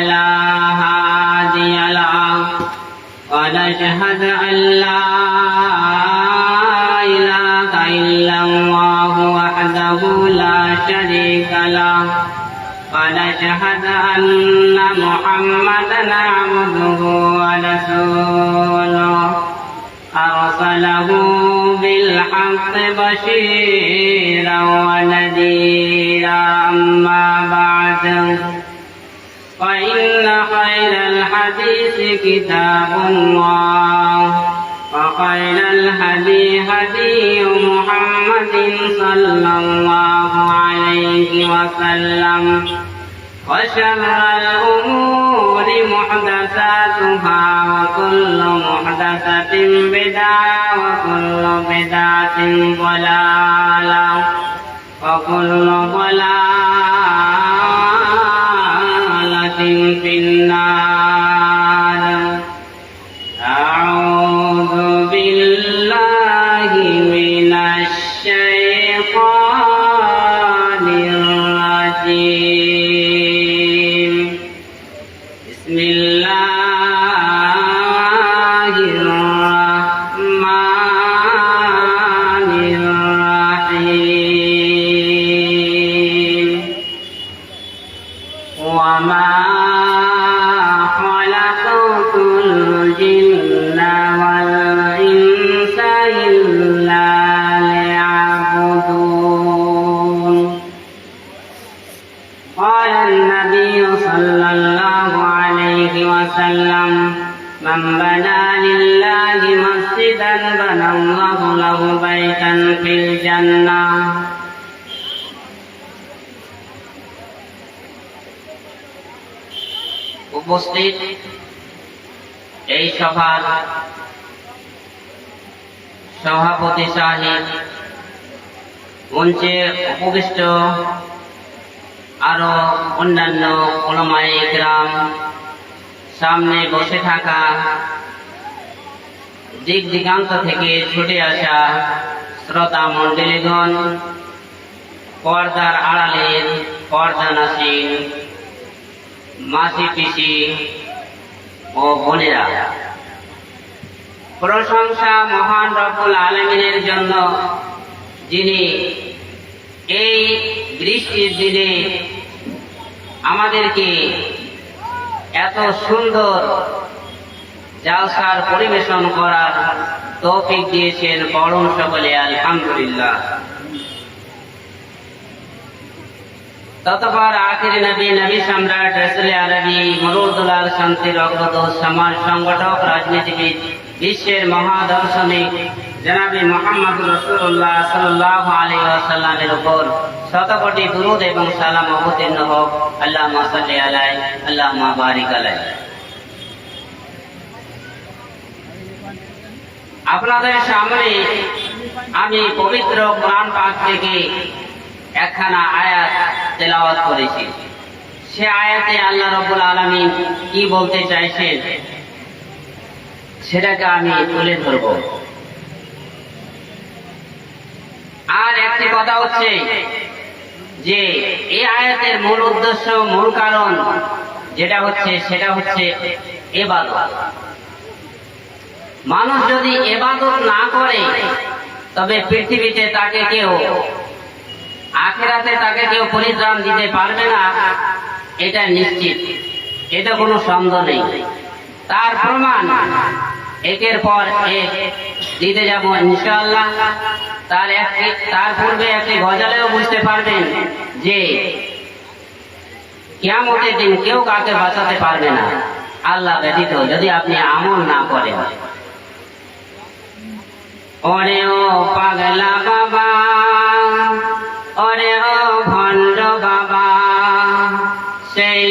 فلا هادي له ونشهد أن لا إله إلا الله وحده لا شريك له. ونشهد أن محمدا عبده ورسوله. أرسله بالحق بشيرا ونذيرا أما بعد. فإن خير الحديث كتاب الله وخير الهدي هدي محمد صلى الله عليه وسلم وشر الأمور محدثاتها وكل محدثة بدعة وكل بدعة ضلالة وكل ضلالة وما خلقت الجن والإنس إلا ليعبدون قال النبي صلى الله عليه وسلم من بنى لله مسجدا بنى الله له بيتا في الجنة. উপস্থিত এই সভার সভাপতি সাহেব, মঞ্চে উপবিষ্ট আরও অন্যান্য ওলামায়ে গ্রাম সামনে বসে থাকা দিক দিগান্ত থেকে ছুটে আসা শ্রোতা মণ্ডলীগণ, পর্দার আড়ালের পর্দা নাসিন মাসি, পিসি ও বোনেরা, প্রশংসা মহান রব্বুল আলমিনের জন্য যিনি এই বৃষ্টির দিনে আমাদেরকে এত সুন্দর জালসার পরিবেশন করার তৌফিক দিয়েছেন পরম সকলে, আলহামদুলিল্লাহ। ততপর আখির নবী নবী সম্রাট রসুল আরবি মরুদুলাল শান্তির অগ্রদূত সমাজ সংগঠক, রাজনীতিবিদ, বিশ্বের মহাদর্শনিক জনাবি মোহাম্মদ রসুল্লাহ সাল্লাহ আলী আসাল্লামের উপর শতকোটি দুরুদ এবং সালাম অবতীর্ণ হোক। আল্লাহ মাসাল্লি আলাই আল্লাহ বারিক আলাই। আপনাদের সামনে আমি পবিত্র কোরআন পাক থেকে একখানা আয়াত তেলাওয়াত করেছি। সে আয়াতে আল্লাহ রবুল আলমী কি বলতে চাইছেন? সেটাকে আমি তুলে ধরব। আর একটি কথা হচ্ছে যে, এই আয়াতের মূল উদ্দেশ্য, মূল কারণ যেটা হচ্ছে, সেটা হচ্ছে এবাদত। মানুষ যদি এবাদত না করে, তবে পৃথিবীতে তাকে কেউ আখেরাতে তাকে কেউ পরিত্রাণ দিতে পারবে না, এটা নিশ্চিত। এটা কোনো সন্দেহ নেই। তার প্রমাণ, একের পর এক দিতে যাব ইনশাআল্লাহ। তার একটি, তার পূর্বে একটি গজালেও বুঝতে পারবেন যে কিয়ামতের দিন কেউ কাকে বাঁচাতে পারবে না। আল্লাহ ব্যতীত যদি আপনি আমল না করেন। ওরে ও পাগলা বাবা। সেই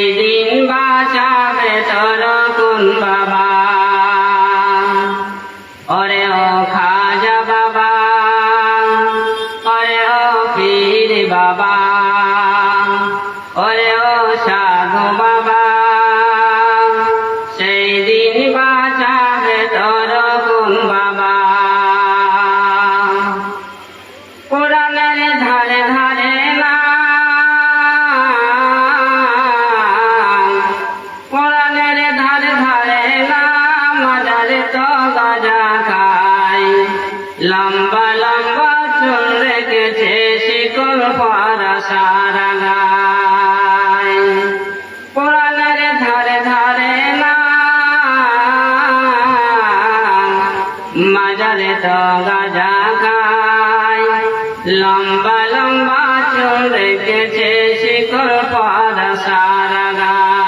মাজারে তো গাজা খাই লম্বা লম্বা চুল রেখেছে শিকল পরা সারা গায়।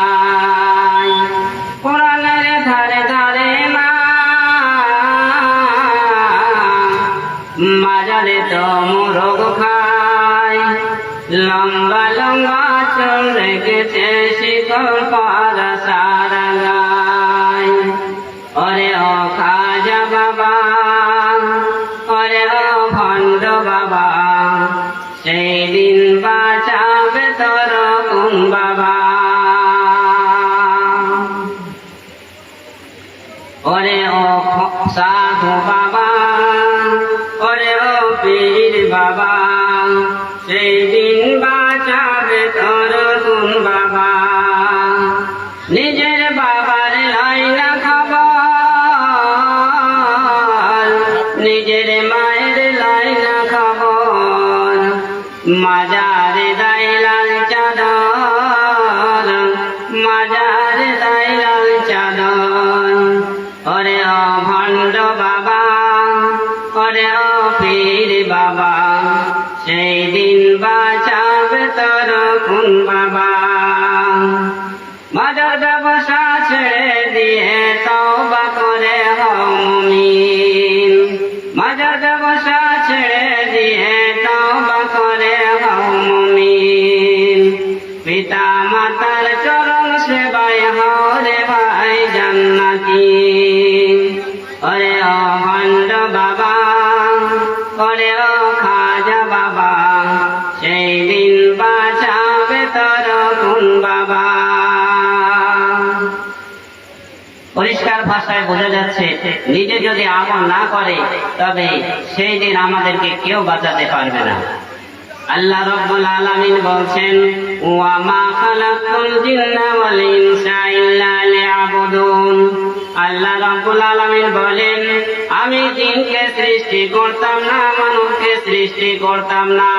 সেই দিন বাঁচাবে তোর বাবা নিজের হরে ভাই বাবা বাবা, সেই দিন বাঁচাবে কোন বাবা। পরিষ্কার ভাষায় বোঝা যাচ্ছে, নিজে যদি আমল না করে, তবে সেই দিন আমাদেরকে কেউ বাঁচাতে পারবে না। আল্লাহ রব্বুল আলামিন বলছেন, ওয়া মা খালাকুল জিন্না ওয়াল ইনসা ইল্লা লিয়াবুদুন। আল্লাহ রব্বুল আলামিন বলেন, আমি জিনকে সৃষ্টি করতাম না মানুষকে সৃষ্টি করতাম না।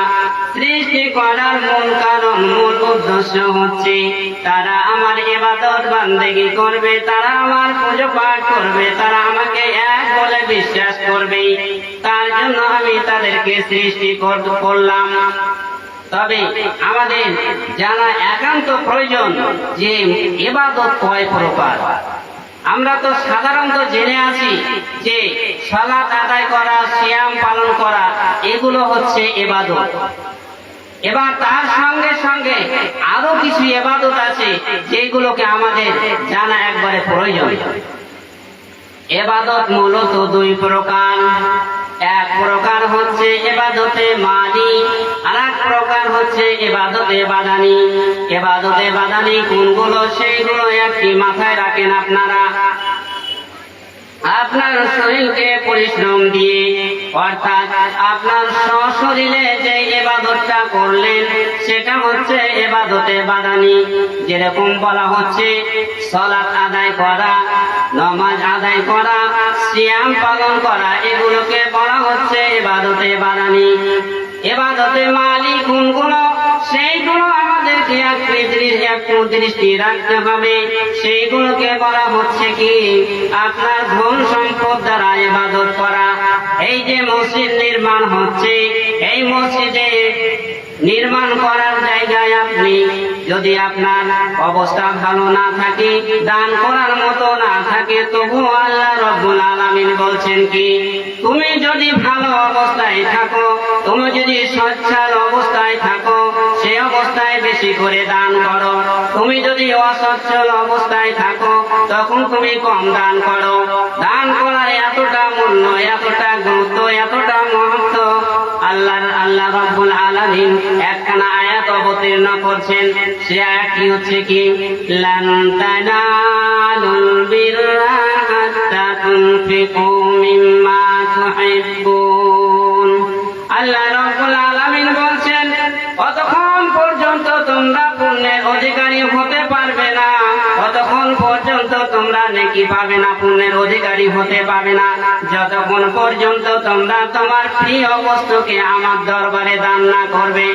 সৃষ্টি করার মূল কারণ মূল উদ্দেশ্য হচ্ছে, তারা আমার ইবাদত বান্দেগি করবে, তারা আমার পুজো পাঠ করবে, তারা আমাকে এক বলে বিশ্বাস করবে। তার জন্য আমি তাদেরকে সৃষ্টি করলাম। তবে আমাদের জানা একান্ত প্রয়োজন যে এবাদত কয় প্রকার আমরা তো সাধারণত জেনে আছি যে সালাত আদায় করা, সিয়াম পালন করা, এগুলো হচ্ছে এবাদত এবার তার সঙ্গে সঙ্গে আরও কিছু এবাদত আছে যেগুলোকে আমাদের জানা একবারে প্রয়োজন। এবাদত মূলত দুই প্রকার। এক প্রকার হচ্ছে এবাদতে মানি আর এক প্রকার হচ্ছে এবাদতে বাদানি এবাদতে বাদানি কোনগুলো, সেইগুলো একটি মাথায় রাখেন আপনারা। আপনার শরীরকে পরিশ্রম দিয়ে অর্থাৎ আপনার সশরীরে যে এবাদতটা করলেন, সেটা হচ্ছে এবাদতে বাদানি। যেরকম বলা হচ্ছে, সলাৎ আদায় করা, নমাজ আদায় করা, সিয়াম পালন করা, এগুলোকে বলা হচ্ছে এবাদতে বাদানি। এবাদতে মালিক কোনগুলো? সেইগুলো আমাদেরকে একটু দৃষ্টি রাখতে হবে। সেইগুলোকে বলা হচ্ছে কি? আপনার ধন সম্পদ দ্বারা এবাদত করা। এই যে মসজিদ নির্মাণ হচ্ছে, এই মসজিদে নির্মাণ করার জায়গায় আপনি যদি আপনার অবস্থা ভালো না থাকে, দান করার মতো না থাকে তবু আল্লাহ রব্বুল আলামিন বলছেন কি, তুমি যদি ভালো অবস্থায় থাকো, তুমি যদি সচ্ছাল অবস্থায় থাকো, সে অবস্থায় বেশি করে দান করো। তুমি যদি অসচ্ছল অবস্থায় থাকো, তখন তুমি কম দান করো। দান করার এতটা মূল্য এতটা গুরুত্ব, এতটা মহত্ব আল্লাহ আল্লাহ রব্বুল আলামিন একখানা আয়াত অবতীর্ণ করছেন। সে আয়াতটি হচ্ছে কি? আল্লাহ রব্বুল আলামিন বলছেন কতক্ষণ পর্যন্ত তোমরা পুণ্যের অধিকারী হতে পারবে না। ততক্ষণ পর্যন্ত তোমরা নেকি পাবে না, পুণ্যের অধিকারী হতে পাবে না, যতক্ষণ পর্যন্ত তোমরা তোমার প্রিয় বস্তুকে আমার দরবারে দান না করবে,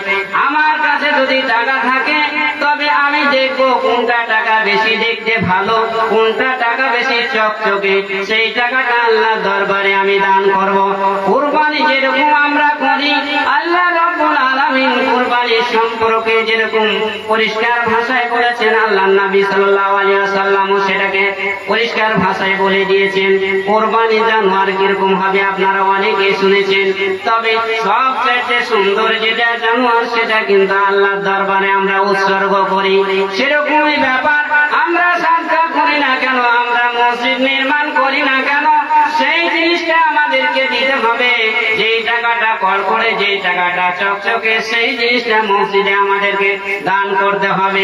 আমার কাছে যদি টাকা থাকে, তবে আমি দেখব কোনটা টাকা বেশি দেখতে ভালো, কোনটা টাকা বেশি চকচকে, সেই টাকাটা আল্লাহ দরবারে আমি দান করব। কুরবানি যেরকম আমরা করি, আল্লাহ রব্বুল পরিষ্কার ভাষায় আল্লাহ বলে দিয়েছেন। আপনারা শুনেছেন। তবে সুন্দর যেটা জানোয়ার, সেটা কিন্তু আল্লাহর দরবারে আমরা উৎসর্গ করি। সেরকমই ব্যাপার, আমরা করি না কেন, আমরা মসজিদ নির্মাণ করি না কেন সেই জিনিসটা আমাদেরকে দিতে হবে। যেই টাকাটা কর করে যেই টাকাটা চকচকে, সেই জিনিসটা মসজিদে আমাদেরকে দান করতে হবে।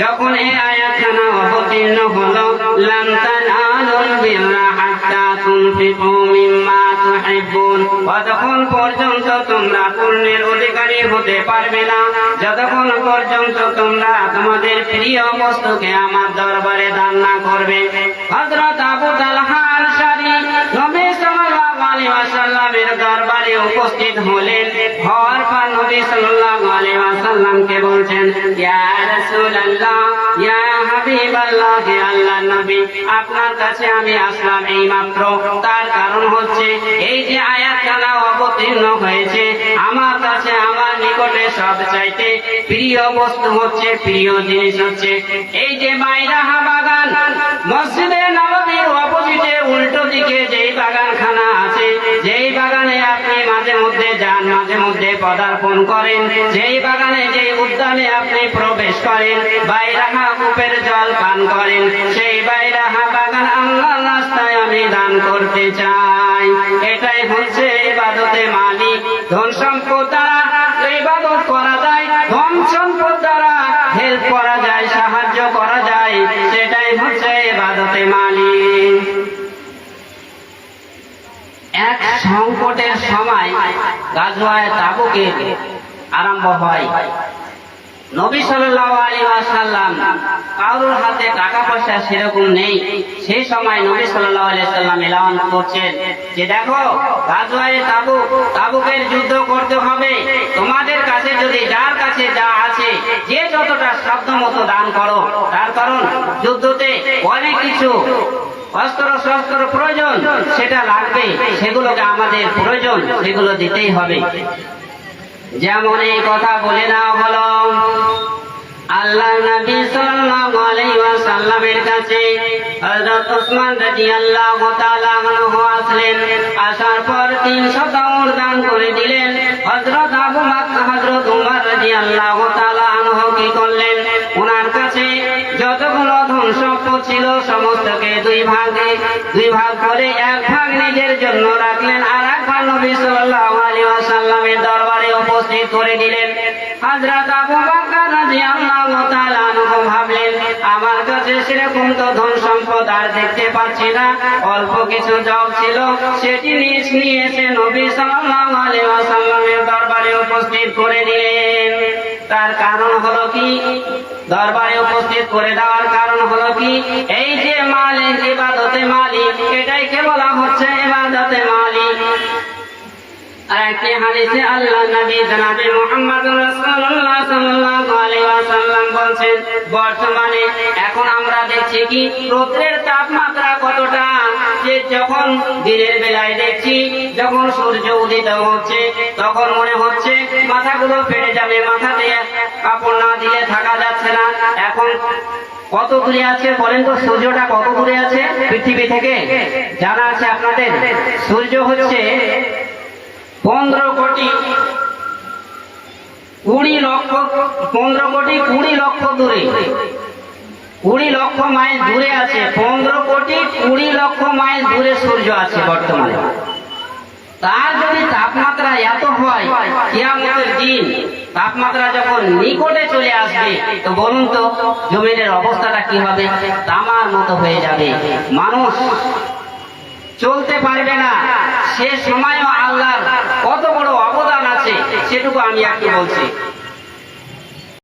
যখন এই আয়াতখানা অবতীর্ণ হলো, লাম তানালুল বিররা হাত্তা তুনফিকু মিম্মা তুহিব্বুন। ততক্ষণ পর্যন্ত তোমরা পূর্ণের অধিকারী হতে পারবে না, যতক্ষণ পর্যন্ত তোমরা তোমাদের প্রিয় বস্তুকে আমার দরবারে দান না করবে। হযরত আবু তালহা ওয়াসাল্লামের দরবারে উপস্থিত হলেন। হওয়ার পর নবী বলছেন এই যে আমার কাছে আমার নিকটে সব চাইতে প্রিয় বস্তু হচ্ছে, প্রিয় জিনিস হচ্ছে, এই যে বাগান, মসজিদে নববীর অপোজিটে উল্টো দিকে যেই মাঝে মধ্যে পদার্পণ করেন। যেই বাগানে যেই উদ্যানে আপনি প্রবেশ করেন, বাইরাহা কূপের জল পান করেন। সেই বাইরাহা বাগান আল্লাহ রাস্তায় আমি দান করতে চাই। এটাই হচ্ছে ইবাদতে মালিক। ধন সম্পদ দ্বারা ইবাদত করা যায়, ধন সম্পদ দ্বারা হেল্প করা যায়, সাহায্য করা যায়। সেটাই হচ্ছে ইবাদতে মালিক। এক সংকটের সময় গাজওয়ায় তাবুকে আরম্ভ হয়। নবী ওয়াসাল্লাম কারোর হাতে টাকা পয়সা সেরকম নেই। সেই সময় নবী আলাইহি সাল্লাম এলান করছেন যে, দেখো, গাজওয়ায়ে তাবুক, তাবুকের যুদ্ধ করতে হবে। তোমাদের কাছে যদি যার কাছে যা আছে, যে যতটা শব্দ মতো দান করো, তার কারণ যুদ্ধতে অনেক কিছু অস্ত্র শস্ত্র প্রয়োজন, সেটা লাগবে, সেগুলোকে আমাদের প্রয়োজন, সেগুলো দিতেই হবে। যেমন এই কথা বলে না হলো আল্লাহ নবী সাল্লাল্লাহু আলাইহি ওয়াসাল্লামের কাছে হযরত ওসমান রাদিয়াল্লাহু তাআলা আনহু আসলেন, আসার পর 300 দাউর দান করে দিলেন। হযরত আবু বকর, হযরত উমর রাদিয়াল্লাহু তাআলা আনহু কি করলেন? ভাগে, দুই ভাগ করে এক ভাগ নিজের জন্য রাখলেন। আর এক ভাগ নবী সাল্লাল্লাহু আলাইহি ওয়াসাল্লামের দরবারে উপস্থিত করে দিলেন। হযরত আবু বকর রাদিয়াল্লাহু তাআলা আনহু ভাবলেন, আমার কাছে সেরকম তো ধন সম্পদ আর দেখতে পাচ্ছি না। অল্প কিছু জব ছিল, সেটি নিজ নিয়ে এসে নবী সাল্লাল্লাহু আলাইহি ওয়াসাল্লামের দরবারে উপস্থিত করে দিলেন। তার কারণ হলো কি? দরবারে উপস্থিত করে দেওয়ার কারণ হলো কি? এই যে মালিক ইবাদতে মালিক, এটাই কে বলা হচ্ছে ইবাদতে মালিক। আর একটি হাদিসে আল্লাহ নবী জনাবে মুহাম্মদ রাসূলুল্লাহ সাল্লাল্লাহু আলাইহি ওয়াসাল্লাম বলছেন, বর্তমানে এখন আমরা দেখছি কি, রৌদ্রের তাপমাত্রা কতটা? যে যখন দিনের বেলায় দেখছি, যখন সূর্য উদিত হচ্ছে, তখন মনে হচ্ছে মাথাগুলো ফেটে যাবে মাথা দিয়ে কাপড় না দিলে থাকা যাচ্ছে না। এখন কত দূরে আছে বলেন তো, সূর্যটা কত দূরে আছে পৃথিবী থেকে? জানা আছে আপনাদের? সূর্য হচ্ছে পনেরো কোটি। কুড়ি লক্ষ, পনেরো কোটি, কুড়ি লক্ষ দূরে। কুড়ি লক্ষ মাইল দূরে আছে। পনেরো কোটি, কুড়ি লক্ষ মাইল দূরে সূর্য আছে বর্তমানে। তার যদি তাপমাত্রা এত হয়, কিয়ামতের দিন তাপমাত্রা যখন নিকটে চলে আসবে, তো বলুন তো, জমিনের অবস্থাটা কি হবে তামার মতো হয়ে যাবে। মানুষ চলতে পারবে না। সে সময়ও আল্লাহর কত বড় অবদান আছে সেটুকু আমি একটু বলছি।